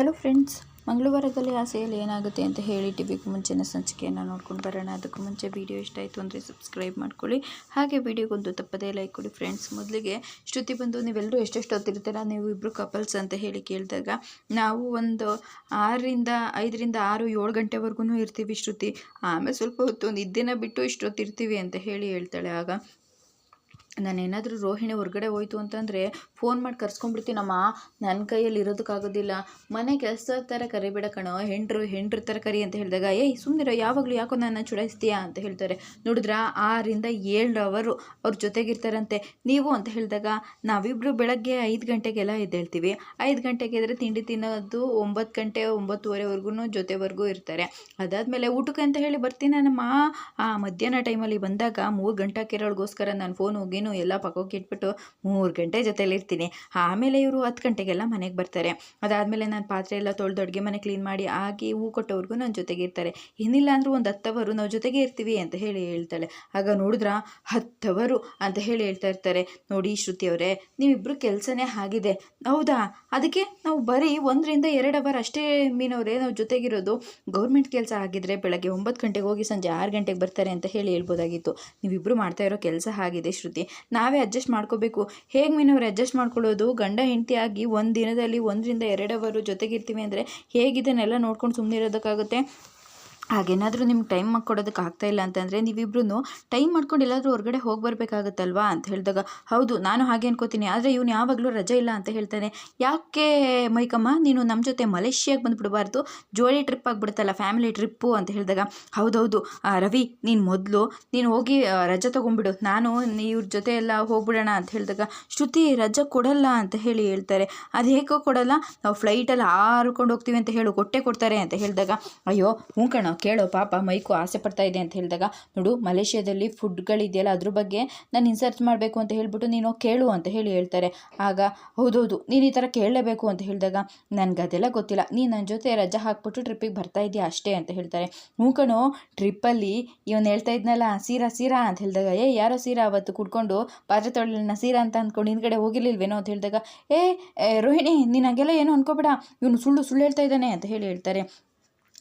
Hello friends, ಮಂಗಳವಾರದಲ್ಲಿ ಆ sale ಏನಾಗುತ್ತೆ ಅಂತ ಹೇಳಿ ಟಿವಿಗೂ ಮುಂಚಿನ ಸಂಚಿಕೆಯನ್ನು ನೋಡ್ಕೊಂಡು ಬರೋಣ. ಅದಕ್ಕೂ ಮುಂಚೆ ವಿಡಿಯೋ ಇಷ್ಟ ಆಯಿತು ಅಂದರೆ ಸಬ್ಸ್ಕ್ರೈಬ್ ಮಾಡ್ಕೊಳ್ಳಿ. ಹಾಗೆ ವಿಡಿಯೋಗೊಂದು ತಪ್ಪದೇ ಲೈಕ್ ಕೊಡಿ ಫ್ರೆಂಡ್ಸ್. ಮೊದಲಿಗೆ ಶ್ರುತಿ ಬಂದು ನೀವೆಲ್ಲರೂ ಎಷ್ಟೆಷ್ಟು ಹೊತ್ತಿರ್ತೀರ ನೀವು ಇಬ್ಬರು ಕಪಲ್ಸ್ ಅಂತ ಹೇಳಿ ಕೇಳಿದಾಗ, ನಾವು ಒಂದು ಆರರಿಂದ, ಐದರಿಂದ ಆರು, ಏಳು ಗಂಟೆವರೆಗೂ ಇರ್ತೀವಿ ಶ್ರುತಿ. ಆಮೇಲೆ ಸ್ವಲ್ಪ ಹೊತ್ತು ಒಂದು ಇದ್ದಿನ ಬಿಟ್ಟು ಇಷ್ಟೊತ್ತಿರ್ತೀವಿ ಅಂತ ಹೇಳಿ ಹೇಳ್ತಾಳೆ. ಆಗ, ನಾನೇನಾದರೂ ರೋಹಿಣಿ ಹೊರಗಡೆ ಹೋಯ್ತು ಅಂತಂದರೆ ಫೋನ್ ಮಾಡಿ ಕರ್ಸ್ಕೊಂಡ್ಬಿಡ್ತೀನಮ್ಮ ನನ್ನ ಕೈಯಲ್ಲಿ ಇರೋದಕ್ಕಾಗೋದಿಲ್ಲ. ಮನೆ ಕೆಲಸ ಥರ ಕರಿಬೇಡ ಕಣೋ. ಹೆಂಡ್ರು ಹೆಂಡ್ರ ಥರ ಕರಿ ಅಂತ ಹೇಳಿದಾಗ, ಏಯ್ ಸುಮ್ಮನಿರೋ ಯಾವಾಗಲೂ ಯಾಕೋ ನನ್ನ ಚುಡಾಯಿಸ್ತೀಯಾ? ಅಂತ ಹೇಳ್ತಾರೆ. ನೋಡಿದ್ರ, ಆರಿಂದ ಏಳು ಅವರು ಅವ್ರ ಜೊತೆಗಿರ್ತಾರಂತೆ. ನೀವು ಅಂತ ಹೇಳಿದಾಗ ನಾವಿಬ್ಬರು ಬೆಳಗ್ಗೆ ಐದು ಗಂಟೆಗೆಲ್ಲ ಎದ್ದೇಳ್ತೀವಿ. ಐದು ಗಂಟೆಗೆ ಎದ್ರೆ ತಿಂಡಿ ತಿನ್ನೋದು ಒಂಬತ್ತು ಗಂಟೆ ಒಂಬತ್ತುವರೆವರೆಗೂ ಜೊತೆವರೆಗೂ ಇರ್ತಾರೆ. ಅದಾದಮೇಲೆ ಊಟಕ್ಕೆ ಅಂತ ಹೇಳಿ ಬರ್ತೀನಿ ನಮ್ಮ ಆ, ಮಧ್ಯಾಹ್ನ ಟೈಮಲ್ಲಿ ಬಂದಾಗ ಮೂರು ಗಂಟೆ ಕೆರೊಳಗೋಸ್ಕರ ನಾನು ಫೋನ್ ಹೋಗಿನೂ ಎಲ್ಲ ಪಕ್ಕಕ್ಕೆ ಇಟ್ಬಿಟ್ಟು ಮೂರು ಗಂಟೆ ಜೊತೆಲಿ ಇರ್ತೀನಿ. ಆಮೇಲೆ ಇವರು ಹತ್ತು ಗಂಟೆಗೆಲ್ಲ ಮನೆಗೆ ಬರ್ತಾರೆ. ಅದಾದಮೇಲೆ ನಾನು ಪಾತ್ರೆ ಎಲ್ಲ ತೊಳೆದು ಅಡುಗೆ ಮನೆ ಕ್ಲೀನ್ ಮಾಡಿ ಹಾಕಿ ಹೂ ಕೊಟ್ಟವ್ರಿಗೂ ನನ್ನ ಜೊತೆಗೆ ಇರ್ತಾರೆ. ಏನಿಲ್ಲ ಅಂದರೂ ಒಂದು ಹತ್ತವರು ನಾವು ಜೊತೆಗೆ ಇರ್ತೀವಿ ಅಂತ ಹೇಳಿ ಹೇಳ್ತಾಳೆ. ಆಗ ನೋಡಿದ್ರ? ಹತ್ತವರು ಅಂತ ಹೇಳಿ ಹೇಳ್ತಾ ಇರ್ತಾರೆ. ನೋಡಿ ಶ್ರುತಿ ಅವರೇ ನೀವಿಬ್ಬರು ಕೆಲಸನೇ ಆಗಿದೆ. ಹೌದಾ? ಅದಕ್ಕೆ ನಾವು ಬರೀ ಒಂದರಿಂದ ಎರಡು ಅವರ್ ಅಷ್ಟೇ ಮೀನವರೇ, ನಾವು ಜೊತೆಗಿರೋದು. ಗೌರ್ಮೆಂಟ್ ಕೆಲಸ ಆಗಿದ್ರೆ ಬೆಳಗ್ಗೆ ಒಂಬತ್ತು ಗಂಟೆಗೆ ಹೋಗಿ ಸಂಜೆ ಆರು ಗಂಟೆಗೆ ಬರ್ತಾರೆ ಅಂತ ಹೇಳಿ ಹೇಳ್ಬೋದಾಗಿತ್ತು. ನೀವಿಬ್ಬರು ಮಾಡ್ತಾ ಇರೋ ಕೆಲಸ ಆಗಿದೆ ಶ್ರುತಿ. ನಾವೇ ಅಡ್ಜಸ್ಟ್ ಮಾಡ್ಕೋಬೇಕು. ಹೇಗೆ ಮೀನವರು ಅಡ್ಜಸ್ಟ್ ಮಾಡ್ಕೊಳ್ಳೋದು ಗಂಡ ಹೆಂಡತಿಯಾಗಿ ಒಂದು ದಿನದಲ್ಲಿ ಒಂದರಿಂದ ಎರಡು ಅವರು ಜೊತೆಗಿರ್ತೀವಿ ಅಂದರೆ ಹೇಗಿದನ್ನೆಲ್ಲ ನೋಡ್ಕೊಂಡು ಸುಮ್ಮನೆ ಇರೋದಕ್ಕಾಗುತ್ತೆ ಹಾಗೇನಾದರೂ ನಿಮ್ಗೆ ಟೈಮ್ ಮಾಡ್ಕೊಡೋದಕ್ಕೆ ಆಗ್ತಾ ಇಲ್ಲ ಅಂತಂದರೆ ನೀವಿಬ್ರು ಟೈಮ್ ಮಾಡ್ಕೊಂಡು ಎಲ್ಲಾದರೂ ಹೊರಗಡೆ ಹೋಗಿ ಬರಬೇಕಾಗತ್ತಲ್ವಾ ಅಂತ ಹೇಳಿದಾಗ, ಹೌದು, ನಾನು ಹಾಗೆ ಅನ್ಕೋತೀನಿ, ಆದರೆ ಇವನು ಯಾವಾಗಲೂ ರಜೆ ಇಲ್ಲ ಅಂತ ಹೇಳ್ತಾನೆ. ಯಾಕೆ ಮೈಕಮ್ಮ, ನೀನು ನಮ್ಮ ಜೊತೆ ಮಲೇಷ್ಯಾಗೆ ಬಂದುಬಿಡಬಾರ್ದು, ಜೋಡಿ ಟ್ರಿಪ್ ಆಗಿಬಿಡುತ್ತಲ್ಲ ಫ್ಯಾಮಿಲಿ ಟ್ರಿಪ್ಪು ಅಂತ ಹೇಳಿದಾಗ, ಹೌದೌದು ರವಿ, ನೀನು ಮೊದಲು, ನೀನು ಹೋಗಿ ರಜೆ ತೊಗೊಂಬಿಡು ನಾನು ಇವ್ರ ಜೊತೆ ಎಲ್ಲ ಹೋಗ್ಬಿಡೋಣ ಅಂತ ಹೇಳಿದಾಗ, ಶ್ರುತಿ, ರಜೆ ಕೊಡಲ್ಲ ಅಂತ ಹೇಳಿ ಹೇಳ್ತಾರೆ. ಅದು ಹೇಗೋ ಕೊಡಲ್ಲ, ನಾವು ಫ್ಲೈಟಲ್ಲಿ ಹಾರ್ಕೊಂಡು ಹೋಗ್ತೀವಿ ಅಂತ ಹೇಳು, ಕೊಟ್ಟೆ ಕೊಡ್ತಾರೆ ಅಂತ ಹೇಳಿದಾಗ, ಅಯ್ಯೋ, ಹ್ಞೂ ಕಣೋ ಕೇಳೋ ಪಾಪ ಮೈಕು ಆಸೆ ಪಡ್ತಾ ಇದೆ ಅಂತ ಹೇಳಿದಾಗ, ನೋಡು, ಮಲೇಷ್ಯಾದಲ್ಲಿ ಫುಡ್ಗಳಿದೆಯಲ್ಲ, ಅದ್ರ ಬಗ್ಗೆ ನಾನು ಇನ್ಸರ್ಚ್ ಮಾಡಬೇಕು ಅಂತ ಹೇಳಿಬಿಟ್ಟು ನೀನು ಕೇಳು ಅಂತ ಹೇಳಿ ಹೇಳ್ತಾರೆ. ಆಗ, ಹೌದೌದು, ನೀನು ಈ ಥರ ಕೇಳಲೇಬೇಕು ಅಂತ ಹೇಳಿದಾಗ, ನನಗೆ ಅದೆಲ್ಲ ಗೊತ್ತಿಲ್ಲ, ನೀನು ನನ್ನ ಜೊತೆ ರಜೆ ಹಾಕ್ಬಿಟ್ಟು ಟ್ರಿಪ್ಪಿಗೆ ಬರ್ತಾ ಇದೆಯಾ ಅಷ್ಟೇ ಅಂತ ಹೇಳ್ತಾರೆ. ಹ್ಞೂ ಕಣೋ ಟ್ರಿಪ್ಪಲ್ಲಿ ಇವನು ಹೇಳ್ತಾ ಇದ್ನಲ್ಲ, ಸೀರಾ ಸೀರಾ ಅಂತ ಹೇಳಿದಾಗ, ಏ, ಯಾರೋ ಸೀರಾ ಅವತ್ತು ಕುಡ್ಕೊಂಡು ಪಾತ್ರೆ ತೊಳೆನ ಸೀರಾ ಅಂತ ಅಂದ್ಕೊಂಡು ಹಿಂದ್ಗಡೆ ಹೋಗಿರ್ಲಿಲ್ವೇನೋ ಅಂತ ಹೇಳಿದಾಗ, ಏ ರೋಹಿಣಿ ನಿನಗೆಲ್ಲ ಏನೋ ಅನ್ಕೋಬೇಡ, ಇವನು ಸುಳ್ಳು ಸುಳ್ಳು ಹೇಳ್ತಾ ಇದ್ದಾನೆ ಅಂತ ಹೇಳಿ ಹೇಳ್ತಾರೆ.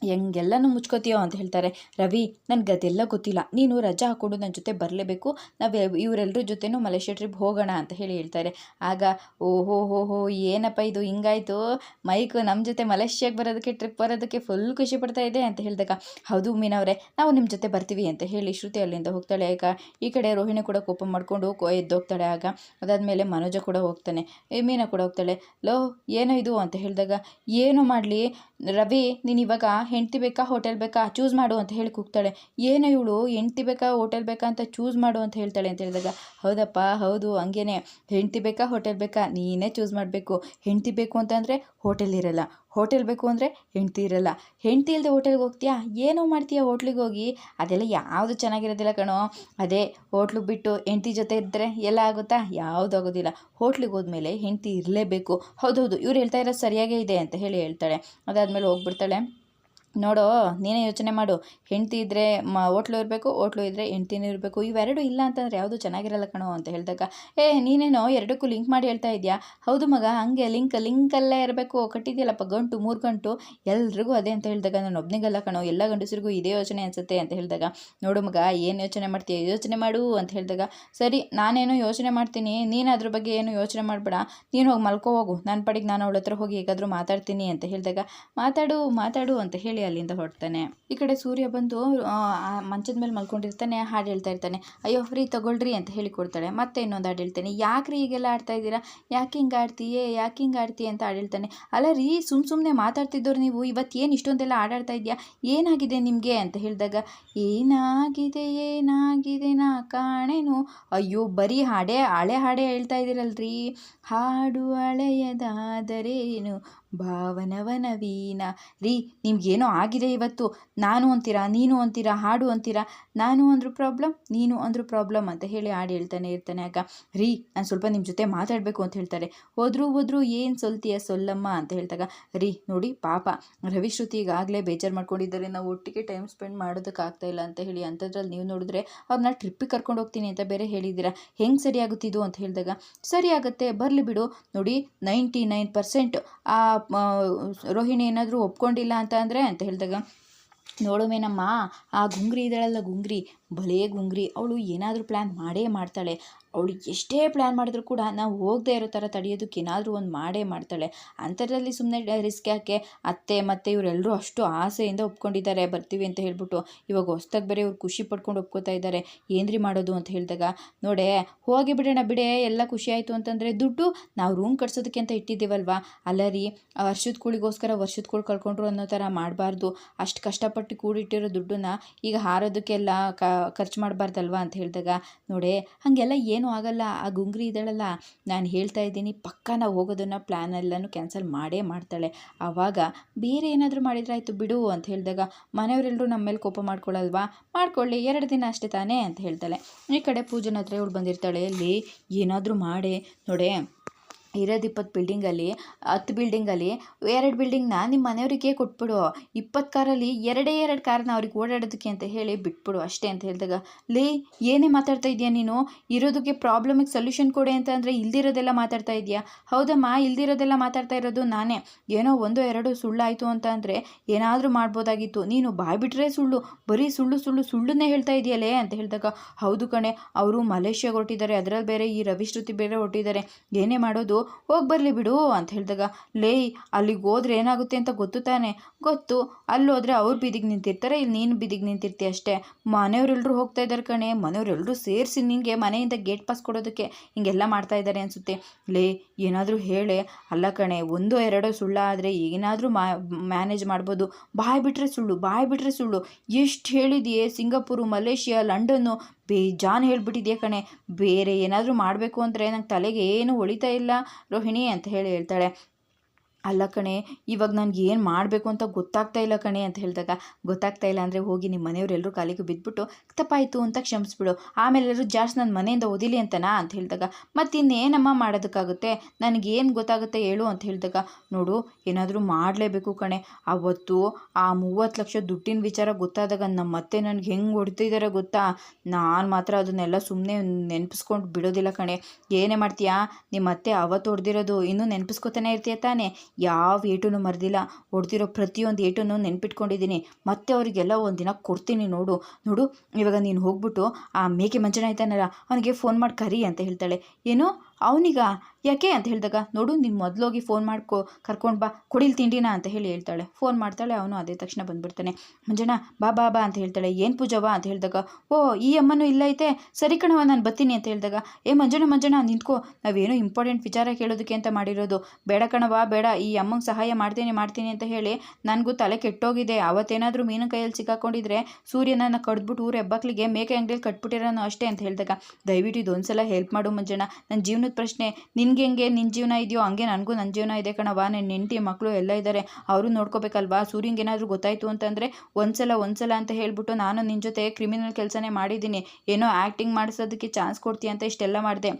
ಹೆಂಗೆಲ್ಲನೂ ಮುಚ್ಕೋತೀಯೋ ಅಂತ ಹೇಳ್ತಾರೆ. ರವಿ, ನನಗೆ ಅದೆಲ್ಲ ಗೊತ್ತಿಲ್ಲ. ನೀನು ರಜಾ ಹಾಕ್ಕೊಂಡು ನನ್ನ ಜೊತೆ ಬರಲೇಬೇಕು. ನಾವು ಇವರೆಲ್ಲರ ಜೊತೆನೂ ಮಲೇಷ್ಯಾ ಟ್ರಿಪ್ ಹೋಗೋಣ ಅಂತ ಹೇಳಿ ಹೇಳ್ತಾರೆ. ಆಗ, ಓಹೋ, ಹೋ ಹೋ, ಏನಪ್ಪ ಇದು? ಹಿಂಗಾಯಿತು? ಮೈಕ್ ನಮ್ಮ ಜೊತೆ ಮಲೇಷ್ಯಾಗೆ ಬರೋದಕ್ಕೆ ಟ್ರಿಪ್ ಬರೋದಕ್ಕೆ ಫುಲ್ ಖುಷಿ ಪಡ್ತಾ ಇದೆ ಅಂತ ಹೇಳಿದಾಗ, ಹೌದು ಮೀನವ್ರೆ ನಾವು ನಿಮ್ಮ ಜೊತೆ ಬರ್ತೀವಿ ಅಂತ ಹೇಳಿ ಶ್ರುತಿ ಅಲ್ಲಿಂದ ಹೋಗ್ತಾಳೆ. ಆಗ, ಈ ಕಡೆ ರೋಹಿಣಿ ಕೂಡ ಕೋಪ ಮಾಡಿಕೊಂಡು ಎದ್ದು ಎದ್ದೋಗ್ತಾಳೆ. ಆಗ, ಅದಾದಮೇಲೆ ಮನೋಜ ಕೂಡ ಹೋಗ್ತಾನೆ. ಮೀನಾ ಕೂಡ ಹೋಗ್ತಾಳೆ, ಲೋ, ಏನೋ ಇದು? ಅಂತ ಹೇಳಿದಾಗ, ಏನು ಮಾಡಲಿ? ರವಿ, ನೀನು ಇವಾಗ ಹೆಂಡ್ತಿ ಬೇಕಾ, ಹೋಟೆಲ್ ಬೇಕಾ ಚೂಸ್ ಮಾಡು ಅಂತ ಹೇಳಿ ಕೂಗ್ತಾಳೆ. ಏನೋ ಇವಳು, ಹೆಂಡ್ತಿ ಬೇಕಾ, ಹೋಟೆಲ್ ಬೇಕಾ ಅಂತ ಚೂಸ್ ಮಾಡು ಅಂತ ಹೇಳ್ತಾಳೆ ಅಂತ ಹೇಳಿದಾಗ, ಹೌದಪ್ಪ, ಹೌದು, ಹಂಗೇನೆ. ಹೆಂಡತಿ ಬೇಕಾ, ಹೋಟೆಲ್ ಬೇಕಾ, ನೀನೇ ಚೂಸ್ ಮಾಡಬೇಕು. ಹೆಂಡ್ತಿ ಬೇಕು ಅಂತಂದರೆ ಹೋಟೆಲ್ ಇರಲ್ಲ. ಹೋಟೆಲ್ ಬೇಕು ಅಂದರೆ ಹೆಂಡತಿ ಇರಲ್ಲ. ಹೆಂಡ್ತಿ ಇಲ್ಲದೆ ಹೋಟೆಲ್ಗೆ ಹೋಗ್ತೀಯಾ? ಏನೋ ಮಾಡ್ತೀಯಾ ಹೋಟ್ಲಿಗೆ ಹೋಗಿ? ಅದೆಲ್ಲ ಯಾವುದು ಚೆನ್ನಾಗಿರೋದಿಲ್ಲ ಕಣೋ. ಅದೇ ಹೋಟ್ಲಿಗೆ ಬಿಟ್ಟು ಹೆಂಡ್ತಿ ಜೊತೆ ಇದ್ದರೆ ಎಲ್ಲ ಆಗುತ್ತಾ? ಯಾವುದು ಆಗೋದಿಲ್ಲ. ಹೋಟ್ಲಿಗೆ ಹೋದ್ಮೇಲೆ ಹೆಂಡ್ತಿ ಇರಲೇಬೇಕು. ಹೌದೌದು, ಇವ್ರು ಹೇಳ್ತಾ ಇರೋದು ಸರಿಯಾಗೇ ಇದೆ ಅಂತ ಹೇಳಿ ಹೇಳ್ತಾಳೆ. ಅದಾದಮೇಲೆ ಹೋಗ್ಬಿಡ್ತಾಳೆ. ನೋಡೋ, ನೀನೇ ಯೋಚನೆ ಮಾಡು. ಹೆಂಡತಿ ಇದ್ದರೆ ಮ ಓಟ್ಲು ಇರಬೇಕು ಓಟ್ಲು ಇದ್ದರೆ ಹೆಂಡ್ತಿನೂ ಇರಬೇಕು. ಇವೆರಡು ಇಲ್ಲ ಅಂತಂದರೆ ಯಾವುದು ಚೆನ್ನಾಗಿರಲ್ಲ ಕಣೋ ಅಂತ ಹೇಳಿದಾಗ, ಏ, ನೀನೇನೋ ಎರಡಕ್ಕೂ ಲಿಂಕ್ ಮಾಡಿ ಹೇಳ್ತಾ ಇದೆಯಾ? ಹೌದು ಮಗ, ಹಂಗೆ ಲಿಂಕ್, ಲಿಂಕಲ್ಲೇ ಇರಬೇಕು ಕಟ್ಟಿದೆಯಲ್ಲಪ್ಪ ಗಂಟು, ಮೂರು ಗಂಟು. ಎಲ್ರಿಗೂ ಅದೇ ಅಂತ ಹೇಳಿದಾಗ, ನಾನು ಒಬ್ಬನಿಗಲ್ಲ ಕಣೋ, ಎಲ್ಲ ಗಂಡಸರಿಗೂ ಇದೇ ಯೋಚನೆ ಅನಿಸುತ್ತೆ ಅಂತ ಹೇಳಿದಾಗ, ನೋಡು ಮಗ, ಏನು ಯೋಚನೆ ಮಾಡ್ತೀಯ? ಯೋಚನೆ ಮಾಡು ಅಂತ ಹೇಳಿದಾಗ, ಸರಿ, ನಾನೇನೋ ಯೋಚನೆ ಮಾಡ್ತೀನಿ, ನೀನು ಅದ್ರ ಬಗ್ಗೆ ಏನು ಯೋಚನೆ ಮಾಡಬೇಡ. ನೀನು ಹೋಗಿ ಮಲ್ಕೋ, ಹೋಗು. ನನ್ನ ಪಡಿಗೆ ನಾನು ಅವಳ ಹತ್ರ ಹೋಗಿ ಹೇಗಾದರೂ ಮಾತಾಡ್ತೀನಿ ಅಂತ ಹೇಳಿದಾಗ, ಮಾತಾಡು ಮಾತಾಡು ಅಂತ ಹೇಳಿ ಅಲ್ಲಿಂದ ಹೊರಡ್ತಾನೆ. ಈ ಕಡೆ ಸೂರ್ಯ ಬಂದು ಮಂಚದ ಮೇಲೆ ಮಲ್ಕೊಂಡಿರ್ತಾನೆ, ಹಾಡು ಹೇಳ್ತಾ ಇರ್ತಾನೆ. ಅಯ್ಯೋ, ಫ್ರೀ ತಗೊಳ್ರಿ ಅಂತ ಹೇಳಿ ಕೊಡ್ತಾಳೆ. ಮತ್ತೆ ಇನ್ನೊಂದು ಹಾಡು ಹೇಳ್ತಾನೆ. ಯಾಕ್ರಿ ಈಗೆಲ್ಲ ಆಡ್ತಾ ಇದ್ದೀರಾ? ಯಾಕೆ ಹಿಂಗೆ ಆಡ್ತೀಯೇ? ಯಾಕೆ ಹಿಂಗೆ ಆಡ್ತೀಯ? ಅಂತ ಹಾಡು ಹೇಳ್ತಾನೆ. ಅಲ್ಲ ರೀ ಸುಮ್ಮ ಸುಮ್ಮನೆ ಮಾತಾಡ್ತಿದ್ದವ್ರು ನೀವು. ಇವತ್ತು ಏನು ಇಷ್ಟೊಂದೆಲ್ಲ ಆಡಾಡ್ತಾ ಇದೆಯಾ? ಏನಾಗಿದೆ ನಿಮಗೆ? ಅಂತ ಹೇಳಿದಾಗ, ಏನಾಗಿದೆ ಏನಾಗಿದೆ ನಾ ಕಾಣೇನು? ಅಯ್ಯೋ, ಬರೀ ಹಾಡೇ, ಹಳೆ ಹಾಡೇ ಹೇಳ್ತಾ ಇದ್ದೀರಲ್ರಿ. ಹಾಡು ಹಳೆಯದಾದರೇನು? ಭಾವನವನವೀನ. ರೀ, ನಿಮ್ಗೇನೋ ಆಗಿದೆ ಇವತ್ತು. ನಾನು ಅಂತೀರಾ, ನೀನು ಅಂತೀರಾ, ಹಾಡು ಅಂತೀರಾ? ನಾನು ಅಂದರೂ ಪ್ರಾಬ್ಲಮ್, ನೀನು ಅಂದರೂ ಪ್ರಾಬ್ಲಮ್ ಅಂತ ಹೇಳಿ ಹಾಡು ಹೇಳ್ತಾನೆ ಇರ್ತಾನೆ ಆಗ ರೀ, ನಾನು ಸ್ವಲ್ಪ ನಿಮ್ಮ ಜೊತೆ ಮಾತಾಡಬೇಕು ಅಂತ ಹೇಳ್ತಾರೆ. ಹೋದ್ರು ಹೋದ್ರು ಏನು ಸೊಲ್ತೀಯ ಸೊಲ್ಲಮ್ಮ ಅಂತ ಹೇಳಿದಾಗ ರೀ, ನೋಡಿ, ಪಾಪ, ರವಿಶ್ರುತಿ ಈಗಾಗಲೇ ಬೇಜಾರು ಮಾಡ್ಕೊಂಡಿದ್ದಾರೆ, ನಾವು ಒಟ್ಟಿಗೆ ಟೈಮ್ ಸ್ಪೆಂಡ್ ಮಾಡೋದಕ್ಕಾಗ್ತಾ ಇಲ್ಲ ಅಂತ ಹೇಳಿ ಅಂಥದ್ರಲ್ಲಿ ನೀವು ನೋಡಿದ್ರೆ ಅವ್ರನ್ನ ಟ್ರಿಪ್ಪಿಗೆ ಕರ್ಕೊಂಡು ಹೋಗ್ತೀನಿ ಅಂತ ಬೇರೆ ಹೇಳಿದ್ದೀರಾ. ಹೆಂಗೆ ಸರಿ ಆಗುತ್ತಿದ್ದು ಅಂತ ಹೇಳಿದಾಗ, ಸರಿ ಆಗುತ್ತೆ, ಬರಲಿ ಬಿಡು. ನೋಡಿ ನೈಂಟಿ ನೈನ್ ಪರ್ಸೆಂಟ್ ಆ ರೋಹಿಣಿ ಏನಾದರೂ ಒಪ್ಕೊಂಡಿಲ್ಲ ಅಂತ ಅಂದರೆ ಅಂತ ಹೇಳಿದಾಗ ನೋಡು ಮೇನಮ್ಮ ಆ ಗುಂಗ್ರಿ ಇದ್ದಾಳಲ್ಲ ಗುಂಗ್ರಿ ಭಲೇ ಗುಂಗ್ರಿ, ಅವಳು ಏನಾದರೂ ಪ್ಲ್ಯಾನ್ ಮಾಡೇ ಮಾಡ್ತಾಳೆ. ಅವಳು ಎಷ್ಟೇ ಪ್ಲ್ಯಾನ್ ಮಾಡಿದ್ರು ಕೂಡ ನಾವು ಹೋಗದೆ ಇರೋ ಥರ ತಡೆಯೋದಕ್ಕೆ ಏನಾದರೂ ಒಂದು ಮಾಡೇ ಮಾಡ್ತಾಳೆ. ಅಂಥದ್ರಲ್ಲಿ ಸುಮ್ಮನೆ ರಿಸ್ಕ್ ಯಾಕೆ? ಅತ್ತೆ, ಮತ್ತೆ ಇವರೆಲ್ಲರೂ ಅಷ್ಟು ಆಸೆಯಿಂದ ಒಪ್ಕೊಂಡಿದ್ದಾರೆ, ಬರ್ತೀವಿ ಅಂತ ಹೇಳ್ಬಿಟ್ಟು ಇವಾಗ ಹೊಸ್ದಾಗಿ ಬೇರೆ ಇವ್ರು ಖುಷಿ ಪಡ್ಕೊಂಡು ಒಪ್ಕೋತಾ ಇದ್ದಾರೆ. ಏನ್ರಿ ಮಾಡೋದು ಅಂತ ಹೇಳಿದಾಗ, ನೋಡೆ, ಹೋಗಿ ಬಿಡೋಣ ಬಿಡೆ, ಎಲ್ಲ ಖುಷಿ ಆಯಿತು ಅಂತಂದರೆ ದುಡ್ಡು ನಾವು ರೂಮ್ ಕಟ್ಸೋದಕ್ಕೆ ಅಂತ ಇಟ್ಟಿದ್ದೀವಲ್ವಾ? ಅಲ್ಲ ರೀ ವರ್ಷದ ಕೂಳಿಗೋಸ್ಕರ ವರ್ಷದ ಕೂಳಿ ಕಳ್ಕೊಂಡ್ರು ಅನ್ನೋ ಥರ ಮಾಡಬಾರ್ದು. ಅಷ್ಟು ಕಷ್ಟಪಟ್ಟು ಕೂಡಿಟ್ಟಿರೋ ದುಡ್ಡನ್ನ ಈಗ ಹಾರೋದಕ್ಕೆಲ್ಲ ಕ ಖರ್ಚು ಮಾಡಬಾರ್ದಲ್ವಾ ಅಂತ ಹೇಳಿದಾಗ, ನೋಡೇ, ಹಾಗೆಲ್ಲ ಏನೂ ಆಗಲ್ಲ. ಆ ಗುಂಗ್ರಿ ಇದ್ದಾಳಲ್ಲ. ನಾನು ಹೇಳ್ತಾ ಇದ್ದೀನಿ ಪಕ್ಕ ನಾವು ಹೋಗೋದನ್ನು ಪ್ಲ್ಯಾನ್ ಎಲ್ಲನೂ ಕ್ಯಾನ್ಸಲ್ ಮಾಡೇ ಮಾಡ್ತಾಳೆ. ಆವಾಗ ಬೇರೆ ಏನಾದರೂ ಮಾಡಿದ್ರೆ ಆಯಿತು ಬಿಡು ಅಂತ ಹೇಳಿದಾಗ ಮನೆಯವರೆಲ್ಲರೂ ನಮ್ಮ ಮೇಲೆ ಕೋಪ ಮಾಡ್ಕೊಳ್ಳಲ್ವಾ ಮಾಡ್ಕೊಳ್ಳಿ, ಎರಡು ದಿನ ಅಷ್ಟೇ ತಾನೇ ಅಂತ ಹೇಳ್ತಾಳೆ. ಈ ಕಡೆ ಪೂಜನ ಹತ್ರ ಇವಳು ಬಂದಿರ್ತಾಳೆ. ಅಲ್ಲಿ ಏನಾದರೂ ಮಾಡೇ. ನೋಡೆ ಇರೋದು ಇಪ್ಪತ್ತು ಬಿಲ್ಡಿಂಗಲ್ಲಿ ಹತ್ತು ಬಿಲ್ಡಿಂಗಲ್ಲಿ ಎರಡು ಬಿಲ್ಡಿಂಗ್ನ ನಿಮ್ಮ ಮನೆಯವರಿಗೆ ಕೊಟ್ಬಿಡು. ಇಪ್ಪತ್ತು ಕಾರಲ್ಲಿ ಎರಡೇ ಎರಡು ಕಾರನ್ನ ಅವ್ರಿಗೆ ಓಡಾಡೋದಕ್ಕೆ ಅಂತ ಹೇಳಿ ಬಿಟ್ಬಿಡು ಅಷ್ಟೇ ಅಂತ ಹೇಳಿದಾಗ, ಲೇ, ಏನೇ ಮಾತಾಡ್ತಾ ಇದೆಯಾ ನೀನು? ಇರೋದಕ್ಕೆ ಪ್ರಾಬ್ಲಮಿಗೆ ಸೊಲ್ಯೂಷನ್ ಕೊಡಿ ಅಂತ ಅಂದರೆ ಇಲ್ದಿರೋದೆಲ್ಲ ಮಾತಾಡ್ತಾ ಇದೆಯಾ ಹೌದಮ್ಮ, ಇಲ್ದಿರೋದೆಲ್ಲ ಮಾತಾಡ್ತಾ ಇರೋದು ನಾನೇ. ಏನೋ ಒಂದು ಎರಡು ಸುಳ್ಳಾಯಿತು ಅಂತ ಅಂದರೆ ಏನಾದರೂ ಮಾಡ್ಬೋದಾಗಿತ್ತು. ನೀನು ಬಾಯ್ ಬಿಟ್ರೆ ಸುಳ್ಳು, ಬರೀ ಸುಳ್ಳು ಸುಳ್ಳು ಸುಳ್ಳನ್ನೇ ಹೇಳ್ತಾ ಇದೆಯಲ್ಲೇ ಅಂತ ಹೇಳಿದಾಗ, ಹೌದು ಕಣೆ, ಅವರು ಮಲೇಷ್ಯಾಗೆ ಹೊರಟಿದ್ದಾರೆ ಅದರಲ್ಲಿ ಬೇರೆ ಈ ರವಿಶ್ರುತಿ ಬೇರೆ ಹೊರಟಿದ್ದಾರೆ ಏನೇ ಮಾಡೋದು? ಹೋಗಿ ಬರಲಿ ಬಿಡು ಅಂತ ಹೇಳಿದಾಗ, ಲೇ, ಅಲ್ಲಿಗೆ ಹೋದ್ರೆ ಏನಾಗುತ್ತೆ ಅಂತ ಗೊತ್ತು ತಾನೆ. ಗೊತ್ತು ಅಲ್ಲೋದ್ರೆ ಅವ್ರು ಬೀದಿಗೆ ನಿಂತಿರ್ತಾರೆ ಇಲ್ಲಿ ನೀನು ಬೀದಿಗೆ ನಿಂತಿರ್ತೀಯ ಅಷ್ಟೇ. ಮನೆಯವರೆಲ್ಲರೂ ಹೋಗ್ತಾ ಇದ್ದಾರೆ ಕಣೆ. ಮನೆಯವರೆಲ್ಲರೂ ಸೇರಿಸಿ ನಿನಗೆ ಮನೆಯಿಂದ ಗೇಟ್ ಪಾಸ್ ಕೊಡೋದಕ್ಕೆ ಹಿಂಗೆಲ್ಲ ಮಾಡ್ತಾ ಇದ್ದಾರೆ ಅನಿಸುತ್ತೆ. ಲೇ, ಏನಾದರೂ ಹೇಳೆ. ಅಲ್ಲ ಕಣೆ, ಒಂದೋ ಎರಡೋ ಸುಳ್ಳಾದರೆ ಏನಾದರೂ ಮಾ, ಮ್ಯಾನೇಜ್ ಮಾಡ್ಬೋದು. ಬಾಯ್ ಬಿಟ್ಟರೆ ಸುಳ್ಳು, ಬಾಯ್ ಬಿಟ್ಟರೆ ಸುಳ್ಳು. ಎಷ್ಟು ಹೇಳಿದೆಯೇ, ಸಿಂಗಾಪುರು, ಮಲೇಷಿಯಾ, ಲಂಡನ್ನು ಬೇಜಾನ್ ಹೇಳ್ಬಿಟ್ಟಿದ್ಯಾ ಕಣೆ. ಬೇರೆ ಏನಾದರೂ ಮಾಡಬೇಕು ಅಂದರೆ ನಂಗೆ ತಲೆಗೆ ಏನು ಹೊಳಿತಾ ಇಲ್ಲ. ರೋಹಿಣಿ ಅಂತ ಹೇಳಿ ಹೇಳ್ತಾಳೆ. ಅಲ್ಲ ಕಣೆ, ಇವಾಗ ನನಗೆ ಏನು ಮಾಡಬೇಕು ಅಂತ ಗೊತ್ತಾಗ್ತಾ ಇಲ್ಲ ಕಣೆ ಅಂತ ಹೇಳಿದಾಗ, ಗೊತ್ತಾಗ್ತಾ ಇಲ್ಲ ಅಂದರೆ ಹೋಗಿ ನಿಮ್ಮ ಮನೆಯವರೆಲ್ಲರೂ ಕಾಲಿಗೆ ಬಿದ್ದುಬಿಟ್ಟು ತಪ್ಪಾಯಿತು ಅಂತ ಕ್ಷಮಿಸ್ಬಿಡು, ಆಮೇಲೆ ಎಲ್ಲರೂ ಜಾಸ್ತಿ ನನ್ನ ಮನೆಯಿಂದ ಓದಿಲಿ ಅಂತನಾ ಅಂತ ಹೇಳಿದಾಗ ಮತ್ತು ಇನ್ನೇನಮ್ಮ ಮಾಡೋದಕ್ಕಾಗುತ್ತೆ? ನನಗೇನು ಗೊತ್ತಾಗುತ್ತೆ ಹೇಳು ಅಂತ ಹೇಳಿದಾಗ, ನೋಡು, ಏನಾದರೂ ಮಾಡಲೇಬೇಕು ಕಣೆ, ಅವತ್ತು ಆ ಮೂವತ್ತು ಲಕ್ಷ ದುಡ್ಡಿನ ವಿಚಾರ ಗೊತ್ತಾದಾಗ ನಮ್ಮ ಮತ್ತೆ ನನಗೆ ಹೆಂಗೆ ಹೊಡ್ತಿದ್ದಾರೆ ಗೊತ್ತಾ? ನಾನು ಮಾತ್ರ ಅದನ್ನೆಲ್ಲ ಸುಮ್ಮನೆ ನೆನಪಿಸ್ಕೊಂಡು ಬಿಡೋದಿಲ್ಲ ಕಣೆ, ಏನೇ ಮಾಡ್ತೀಯಾ? ನಿಮ್ಮ ಮತ್ತೆ ಅವತ್ತು ಹೊಡೆದಿರೋದು ಇನ್ನೂ ನೆನಪಿಸ್ಕೊತಾನೆ ಇರ್ತೀಯ ತಾನೇ? ಯಾವ ಏಟುನು ಮರೆದಿಲ್ಲ. ಹೊಡೆದಿರೋ ಪ್ರತಿಯೊಂದು ಏಟನ್ನು ನೆನ್ಪಿಟ್ಕೊಂಡಿದ್ದೀನಿ. ಮತ್ತೆ ಅವರಿಗೆಲ್ಲ ಒಂದಿನ ಕೊಡ್ತೀನಿ ನೋಡು. ನೋಡು, ಇವಾಗ ನೀನು ಹೋಗ್ಬಿಟ್ಟು ಆ ಮೇಕೆ ಮಂಚನ ಆಯ್ತಾನಲ್ಲ ಅವನಿಗೆ ಫೋನ್ ಮಾಡಿ ಕರಿ ಅಂತ ಹೇಳ್ತಾಳೆ. ಏನು? ಅವನಿಗ? ಯಾಕೆ ಅಂತ ಹೇಳಿದಾಗ, ನೋಡು, ನೀನು ಮೊದಲೋಗಿ ಫೋನ್ ಮಾಡ್ಕೊ, ಕರ್ಕೊಂಡು ಬಾ, ಕೊಡಿಲ್ ತಿಂಡಿನ ಅಂತ ಹೇಳಿ ಹೇಳ್ತಾಳೆ. ಫೋನ್ ಮಾಡ್ತಾಳೆ, ಅವನು ಅದೇ ತಕ್ಷಣ ಬಂದುಬಿಡ್ತಾನೆ. ಮಂಜಣ್ಣ ಬಾ ಬಾ ಬಾ ಅಂತ ಹೇಳ್ತಾಳೆ. ಏನು ಪೂಜವ ಅಂತ ಹೇಳಿದಾಗ, ಓ, ಈ ಅಮ್ಮನೂ ಇಲ್ಲ ಐತೆ. ಸರಿ ಕಣವ ನಾನು ಬರ್ತೀನಿ ಅಂತ ಹೇಳಿದಾಗ, ಏ ಮಂಜಣ್ಣ ಮಂಜಣ್ಣ ನಿಂತ್ಕೋ. ನಾವೇನೋ ಇಂಪಾರ್ಟೆಂಟ್ ವಿಚಾರ ಕೇಳೋದಕ್ಕೆ ಅಂತ ಮಾಡಿರೋದು. ಬೇಡ ಕಣವ ಬೇಡ. ಈ ಅಮ್ಮಂಗೆ ಸಹಾಯ ಮಾಡ್ತೀನಿ ಮಾಡ್ತೀನಿ ಅಂತ ಹೇಳಿ ನನಗೂ ತಲೆ ಕೆಟ್ಟೋಗಿದೆ. ಅವತ್ತೇನಾದರೂ ಮೀನು ಕೈಯಲ್ಲಿ ಸಿಕ್ಕಾಕೊಂಡಿದ್ರೆ ಸೂರ್ಯನನ್ನ ಕಟ್ಬಿಟ್ಟು ಊರ ಹೆಬ್ಬಕ್ಲಿಗೆ ಮೇಕೆ ಅಂಗಡಿಯಲ್ಲಿ ಕಟ್ಬಿಟ್ಟಿರೋನು ಅಷ್ಟೇ ಅಂತ ಹೇಳಿದಾಗ, ದಯವಿಟ್ಟು ಇದೊಂದ್ಸಲ ಹೆಲ್ಪ್ ಮಾಡು ಮಂಜಣ್ಣ ನನ್ನ ಜೀವನದ ಪ್ರಶ್ನೆ ನಿನ್ಗೆ ಹೆಂಗೆ? ನಿನ್ನ ಜೀವನ ಇದೆಯೋ? ಹಂಗೆ ನನಗೂ ನನ್ನ ಜೀವನ ಇದೆ ಕಣವ ನನ್ನ ಹೆಂಡತಿ ಮಕ್ಕಳು ಎಲ್ಲ ಇದ್ದಾರೆ ಅವರು ನೋಡ್ಕೋಬೇಕಲ್ವಾ? ಸೂರ್ಯಂಗೆ ಏನಾದರೂ ಗೊತ್ತಾಯಿತು ಅಂತಂದರೆ ಒಂದ್ಸಲ ಒಂದ್ಸಲ ಅಂತ ಹೇಳ್ಬಿಟ್ಟು ನಾನು ನಿನ್ನ ಜೊತೆ ಕ್ರಿಮಿನಲ್ ಕೆಲಸನೇ ಮಾಡಿದ್ದೀನಿ. ಏನೋ ಆ್ಯಕ್ಟಿಂಗ್ ಮಾಡಿಸೋದಕ್ಕೆ ಚಾನ್ಸ್ ಕೊಡ್ತೀಯ ಅಂತ ಇಷ್ಟೆಲ್ಲ ಮಾಡಿದೆ.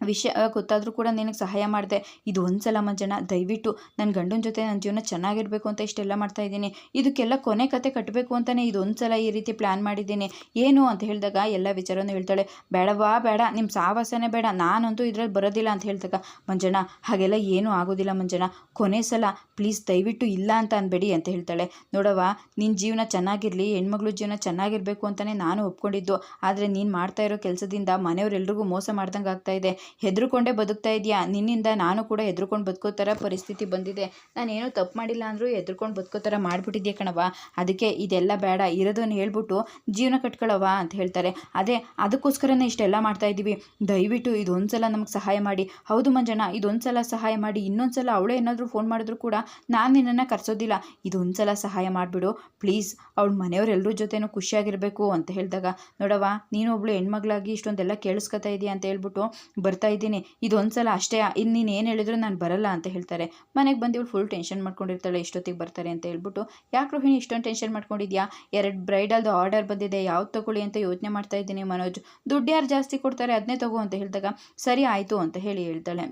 ವಿಷಯ ಗೊತ್ತಾದರೂ ಕೂಡ ನಿನಗೆ ಸಹಾಯ ಮಾಡಿದೆ. ಇದು ಒಂದು ಸಲ ಮಂಜಣ್ಣ ದಯವಿಟ್ಟು ನನ್ನ ಗಂಡನ ಜೊತೆ ನನ್ನ ಜೀವನ ಚೆನ್ನಾಗಿರಬೇಕು ಅಂತ ಇಷ್ಟೆಲ್ಲ ಮಾಡ್ತಾ ಇದ್ದೀನಿ. ಇದಕ್ಕೆಲ್ಲ ಕೊನೆ ಕತೆ ಕಟ್ಟಬೇಕು ಅಂತಲೇ ಇದು ಒಂದು ಸಲ ಈ ರೀತಿ ಪ್ಲ್ಯಾನ್ ಮಾಡಿದ್ದೀನಿ. ಏನು ಅಂತ ಹೇಳಿದಾಗ ಎಲ್ಲ ವಿಚಾರವನ್ನು ಹೇಳ್ತಾಳೆ. ಬೇಡವಾ, ಬೇಡ ನಿಮ್ಮ ಸಾಹಸನೇ ಬೇಡ. ನಾನಂತೂ ಇದರಲ್ಲಿ ಬರೋದಿಲ್ಲ ಅಂತ ಹೇಳಿದಾಗ ಮಂಜಣ್ಣ ಹಾಗೆಲ್ಲ ಏನೂ ಆಗೋದಿಲ್ಲ ಮಂಜಣ್ಣ ಕೊನೆ ಸಲ ಪ್ಲೀಸ್ ದಯವಿಟ್ಟು ಇಲ್ಲ ಅಂತ ಅನ್ಬೇಡಿ ಅಂತ ಹೇಳ್ತಾಳೆ. ನೋಡವ್ವ ನಿನ್ನ ಜೀವನ ಚೆನ್ನಾಗಿರಲಿ, ಹೆಣ್ಮಗಳು ಜೀವನ ಚೆನ್ನಾಗಿರಬೇಕು ಅಂತಲೇ ನಾನು ಒಪ್ಕೊಂಡಿದ್ದು. ಆದರೆ ನೀನು ಮಾಡ್ತಾ ಇರೋ ಕೆಲಸದಿಂದ ಮನೆಯವರೆಲ್ರಿಗೂ ಮೋಸ ಮಾಡ್ದಂಗೆ ಇದೆ. ಹೆದರ್ಕೊಂಡೇ ಬದುಕ್ತಾ ಇದೆಯಾ? ನಿನ್ನಿಂದ ನಾನು ಕೂಡ ಹೆದರ್ಕೊಂಡು ಬದುಕೋ ಥರ ಪರಿಸ್ಥಿತಿ ಬಂದಿದೆ. ನಾನೇನು ತಪ್ಪು ಮಾಡಿಲ್ಲ ಅಂದರೂ ಹೆದರ್ಕೊಂಡು ಬದುಕೋ ಥರ ಮಾಡಿಬಿಟ್ಟಿದ್ಯ ಕಣವ ಅದಕ್ಕೆ ಇದೆಲ್ಲ ಬೇಡ ಇರೋದನ್ನು ಹೇಳ್ಬಿಟ್ಟು ಜೀವನ ಕಟ್ಕೊಳ್ಳವ ಅಂತ ಹೇಳ್ತಾರೆ. ಅದೇ, ಅದಕ್ಕೋಸ್ಕರನೇ ಇಷ್ಟೆಲ್ಲ ಮಾಡ್ತಾ ಇದ್ದೀವಿ. ದಯವಿಟ್ಟು ಇದೊಂದು ಸಲ ನಮಗೆ ಸಹಾಯ ಮಾಡಿ. ಹೌದು ಮಂಜಣ್ಣ ಇದೊಂದು ಸಲ ಸಹಾಯ ಮಾಡಿ. ಇನ್ನೊಂದು ಸಲ ಅವಳೇ ಏನಾದರೂ ಫೋನ್ ಮಾಡಿದ್ರು ಕೂಡ ನಾನು ನಿನ್ನನ್ನು ಕರೆಸೋದಿಲ್ಲ. ಇದೊಂದು ಸಲ ಸಹಾಯ ಮಾಡಿಬಿಡು. ಪ್ಲೀಸ್, ಅವಳ ಮನೆಯವರೆಲ್ಲರ ಜೊತೆನೂ ಖುಷಿಯಾಗಿರಬೇಕು ಅಂತ ಹೇಳಿದಾಗ, ನೋಡವ್ವ ನೀನು ಒಬ್ಳು ಹೆಣ್ಮಗಳಾಗಿ ಇಷ್ಟೊಂದೆಲ್ಲ ಕೇಳಿಸ್ಕೊತಾ ಇದೆಯಾ ಅಂತ ಹೇಳ್ಬಿಟ್ಟು ಬರ್ತಾ ಇದ್ದೀನಿ. ಇದೊಂದು ಸಲ ಅಷ್ಟೇ ಇನ್ನು ನೀನು ಏನು ಹೇಳಿದ್ರು ನಾನು ಬರಲ್ಲ ಅಂತ ಹೇಳ್ತಾರೆ. ಮನೆಗೆ ಬಂದು ಇವಳು ಫುಲ್ ಟೆನ್ಷನ್ ಮಾಡ್ಕೊಂಡಿರ್ತಾಳೆ, ಇಷ್ಟೊತ್ತಿಗೆ ಬರ್ತಾರೆ ಅಂತ ಹೇಳ್ಬಿಟ್ಟು, ಯಾಕೆ ರೋಹಿಣಿ ಇಷ್ಟೊಂದು ಟೆನ್ಷನ್ ಮಾಡ್ಕೊಂಡಿದ್ಯಾ? ಎರಡು ಬ್ರೈಡಲ್ದು ಆರ್ಡರ್ ಬಂದಿದೆ, ಯಾವ್ದು ತೊಗೊಳ್ಳಿ ಅಂತ ಯೋಚನೆ ಮಾಡ್ತಾ ಇದ್ದೀನಿ ಮನೋಜ್. ದುಡ್ಡು ಯಾರು ಜಾಸ್ತಿ ಕೊಡ್ತಾರೆ ಅದನ್ನೇ ತಗೋ ಅಂತ ಹೇಳಿದಾಗ, ಸರಿ ಆಯಿತು ಅಂತ ಹೇಳಿ ಹೇಳ್ತಾಳೆ.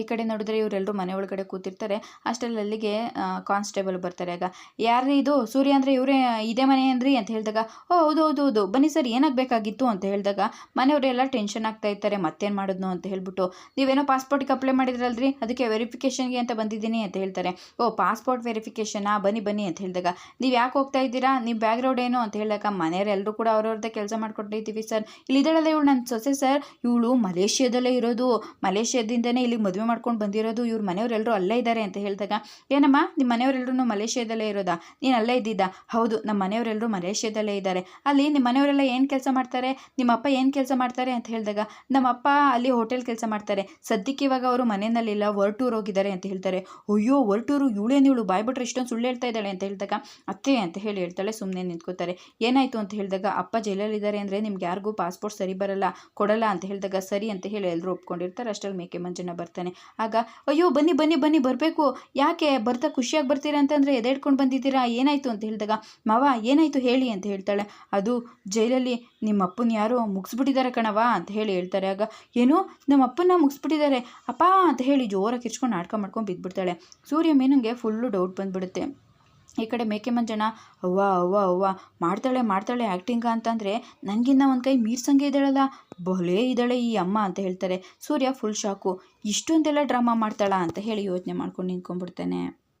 ಈ ಕಡೆ ನೋಡಿದ್ರೆ ಇವರೆಲ್ಲರೂ ಮನೆ ಒಳಗಡೆ ಕೂತಿರ್ತಾರೆ. ಅಷ್ಟರಲ್ಲಿ ಅಲ್ಲಿಗೆ ಕಾನ್ಸ್ಟೇಬಲ್ ಬರ್ತಾರೆ. ಆಗ, ಯಾರ್ರೀ ಇದು? ಸೂರ್ಯ ಅಂದರೆ ಇವರೇ, ಇದೇ ಮನೆ ಅಂದ್ರಿ ಅಂತ ಹೇಳಿದಾಗ, ಓ, ಹೌದು ಹೌದು ಹೌದು. ಬನ್ನಿ ಸರ್ ಏನಾಗಬೇಕಾಗಿತ್ತು ಅಂತ ಹೇಳಿದಾಗ ಮನೆಯವರೆಲ್ಲ ಟೆನ್ಷನ್ ಆಗ್ತಾ ಇರ್ತಾರೆ, ಮತ್ತೇನು ಮಾಡಿದ್ನು ಅಂತ ಹೇಳ್ಬಿಟ್ಟು, ನೀವೇನೋ ಪಾಸ್ಪೋರ್ಟ್ಗೆ ಅಪ್ಲೈ ಮಾಡಿದ್ರಲ್ರಿ? ಅದಕ್ಕೆ ವೆರಿಫಿಕೇಷನ್ಗೆ ಅಂತ ಬಂದಿದ್ದೀನಿ ಅಂತ ಹೇಳ್ತಾರೆ. ಓ, ಪಾಸ್ಪೋರ್ಟ್ ವೆರಿಫಿಕೇಷನಾ ಬನ್ನಿ ಬನ್ನಿ ಅಂತ ಹೇಳಿದಾಗ, ನೀವು ಯಾಕೆ ಹೋಗ್ತಾ ಇದ್ದೀರಾ? ನಿಮ್ಮ ಬ್ಯಾಕ್ಗ್ರೌಂಡ್ ಏನು? ಅಂತ ಹೇಳಿದಾಗ ಮನೆಯವರೆಲ್ಲರೂ ಕೂಡ ಅವ್ರವ್ರದ್ದೇ ಕೆಲಸ ಮಾಡ್ಕೊಂಡಿದ್ದೀವಿ ಸರ್. ಇಲ್ಲಿದ್ದಾಳಲ್ಲ ಇವಳು ನನ್ನ ಸೊಸೆ ಸರ್. ಇವಳು ಮಲೇಷ್ಯಾದಲ್ಲೇ ಇರೋದು. ಮಲೇಷ್ಯಾದಿಂದನೇ ಇಲ್ಲಿ ಮದುವೆ ಮಾಡ್ಕೊಂಡು ಬಂದಿರೋದು, ಇವ್ರ ಮನೆಯವರೆಲ್ಲರೂ ಅಲ್ಲೇ ಇದ್ದಾರೆ ಅಂತ ಹೇಳಿದಾಗ, ಏನಮ್ಮ ನಿಮ್ಮ ಮನೆಯವರೆಲ್ಲರೂ ಮಲೇಷ್ಯಾದಲ್ಲೇ ಇರೋದಾ? ನೀನು ಅಲ್ಲೇ ಇದ್ದಿದ್ದ? ಹೌದು ನಮ್ಮ ಮನೆಯವರೆಲ್ಲರೂ ಮಲೇಷ್ಯಾದಲ್ಲೇ ಇದ್ದಾರೆ ಅಲ್ಲಿ ನಿಮ್ಮ ಮನೆಯವರೆಲ್ಲ ಏನು ಕೆಲಸ ಮಾಡ್ತಾರೆ? ನಿಮ್ಮ ಅಪ್ಪ ಏನು ಕೆಲಸ ಮಾಡ್ತಾರೆ ಅಂತ ಹೇಳಿದಾಗ ನಮ್ಮ ಅಪ್ಪ ಅಲ್ಲಿ ಹೋಟೆಲ್ ಕೆಲಸ ಮಾಡ್ತಾರೆ. ಸದ್ಯಕ್ಕೆ ಇವಾಗ ಅವರು ಮನೆಯಲ್ಲಿಲ್ಲ ಹೊರಟೂರು ಹೋಗಿದ್ದಾರೆ ಅಂತ ಹೇಳ್ತಾರೆ. ಅಯ್ಯೋ, ಹೊರಟೂರು ಇವಳೇನು ಇವಳು ಬಾಯ್ಬಿಟ್ರೆ ಇಷ್ಟೊಂದು ಸುಳ್ಳು ಹೇಳ್ತಾ ಇದ್ದಾಳೆ ಅಂತ ಹೇಳಿದಾಗ, ಅತ್ತೆ ಅಂತ ಹೇಳಿ ಹೇಳ್ತಾಳೆ ಸುಮ್ಮನೆ ನಿಂತ್ಕೋತಾರೆ. ಏನಾಯಿತು ಅಂತ ಹೇಳಿದಾಗ, ಅಪ್ಪ ಜೈಲಲ್ಲಿದ್ದಾರೆ ಅಂದರೆ ನಿಮ್ಗೆ ಯಾರಿಗೂ ಪಾಸ್ಪೋರ್ಟ್ ಸರಿ ಬರಲ್ಲ, ಕೊಡಲ್ಲ ಅಂತ ಹೇಳಿದಾಗ, ಸರಿ ಅಂತ ಹೇಳಿ ಎಲ್ಲರೂ ಒಪ್ಕೊಂಡಿರ್ತಾರೆ. ಅಷ್ಟರಲ್ಲಿ ಮೇಕೆ ಮಂಜಣ್ಣ ಬರ್ತಾನೆ. ಆಗ, ಅಯ್ಯೋ, ಬನ್ನಿ ಬನ್ನಿ ಬನ್ನಿ, ಬರಬೇಕು. ಯಾಕೆ ಬರ್ತಾ ಖುಷಿಯಾಗಿ ಬರ್ತೀರಾ ಅಂತಂದರೆ ಎದೆಡ್ಕೊಂಡು ಬಂದಿದ್ದೀರಾ? ಏನಾಯಿತು? ಅಂತ ಹೇಳಿದಾಗ, ಮಾವ, ಏನಾಯಿತು ಹೇಳಿ? ಅಂತ ಹೇಳ್ತಾಳೆ. ಅದು ಜೈಲಲ್ಲಿ ನಿಮ್ಮ ಅಪ್ಪನ ಯಾರೋ ಮುಗಿಸ್ಬಿಟ್ಟಿದ್ದಾರೆ ಕಣವ ಅಂತ ಹೇಳಿ ಹೇಳ್ತಾರೆ. ಆಗ, ಏನು? ನಮ್ಮ ಅಪ್ಪನ ಮುಗಿಸ್ಬಿಟ್ಟಿದ್ದಾರೆ ಅಪ್ಪ, ಅಂತ ಹೇಳಿ ಜೋರಾಗಿ ಕಿರ್ಚ್ಕೊಂಡು ನಾಟಕ ಮಾಡ್ಕೊಂಡು ಬಿದ್ದುಬಿಡ್ತಾಳೆ ಸೂರ್ಯ ಮೀನಂಗೆ ಫುಲ್ಲು ಡೌಟ್ ಬಂದ್ಬಿಡುತ್ತೆ. ಈ ಕಡೆ ಮೇಕೆ ಮಂಜಣ್ಣ ಅವ್ವ ಅವ್ವ ಅವ್ವ, ಮಾಡ್ತಾಳೆ ಮಾಡ್ತಾಳೆ ಆ್ಯಕ್ಟಿಂಗ ಅಂತಂದರೆ ನನಗಿನ್ನ ಒಂದು ಕೈ ಮೀರ್ಸಂಗೆ ಇದ್ದಾಳಲ್ಲ, ಭಲೇ ಇದ್ದಾಳೆ ಈ ಅಮ್ಮ ಅಂತ ಹೇಳ್ತಾರೆ. ಸೂರ್ಯ ಫುಲ್ ಶಾಕು ಇಷ್ಟೊಂದೆಲ್ಲ ಡ್ರಾಮಾ ಮಾಡ್ತಾಳಾ ಅಂತ ಹೇಳಿ ಯೋಚನೆ ಮಾಡ್ಕೊಂಡು ನಿಂತ್ಕೊಂಡ್ಬಿಡ್ತಾನೆ.